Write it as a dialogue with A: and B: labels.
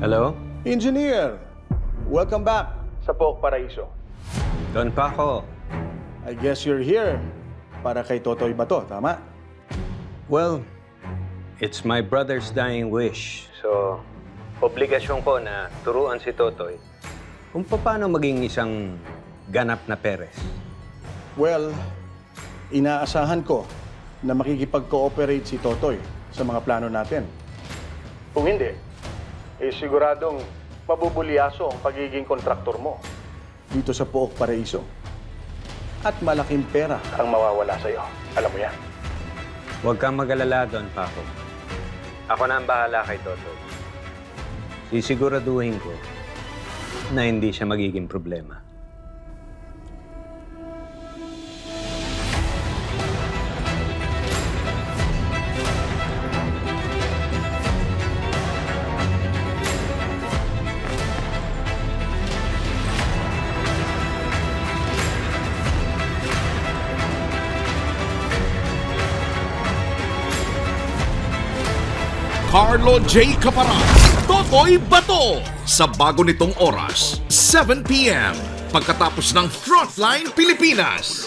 A: Hello?
B: Engineer, welcome back sa Pook Paraiso.
A: Don Paco.
B: I guess you're here para kay Totoy Bato, tama?
A: Well, it's my brother's dying wish. So, obligasyon ko na turuan si Totoy kung paano maging isang ganap na Perez.
B: Well, inaasahan ko na makikipag-cooperate si Totoy sa mga plano natin. Kung hindi, eh siguradong mabubulyaso ang pagiging kontraktor mo dito sa Pook Paraiso. At malaking pera ang mawawala sa'yo. Alam mo yan.
A: Huwag kang mag-alala, Don Paco. Ako na ang bahala kay Totoy. Sisiguraduhin ko na hindi siya magiging problema.
C: Carlo J. Caparan, Totoy Bato sa bago nitong oras, 7 p.m. pagkatapos ng Frontline Pilipinas.